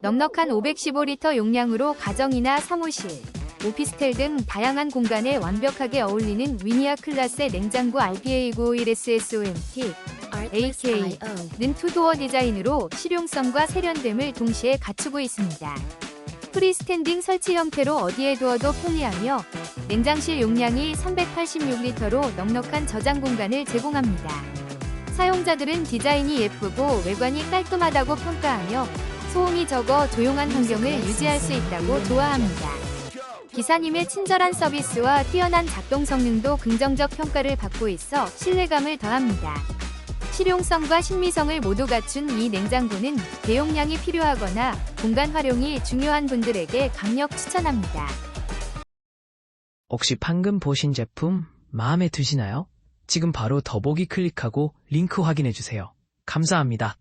넉넉한 515리터 용량으로 가정이나 사무실, 오피스텔 등 다양한 공간에 완벽하게 어울리는 위니아 클라스의 냉장고 RPA951SSOMT AK는 투도어 디자인으로 실용성과 세련됨을 동시에 갖추고 있습니다. 프리스탠딩 설치 형태로 어디에 두어도 편리하며 냉장실 용량이 386리터로 넉넉한 저장 공간을 제공합니다. 사용자들은 디자인이 예쁘고 외관이 깔끔하다고 평가하며 소음이 적어 조용한 환경을 유지할 수 있다고 좋아합니다. 기사님의 친절한 서비스와 뛰어난 작동 성능도 긍정적 평가를 받고 있어 신뢰감을 더합니다. 실용성과 신미성을 모두 갖춘 이 냉장고는 대용량이 필요하거나 공간 활용이 중요한 분들에게 강력 추천합니다. 혹시 방금 보신 제품 마음에 드시나요? 지금 바로 더보기 클릭하고 링크 확인해주세요. 감사합니다.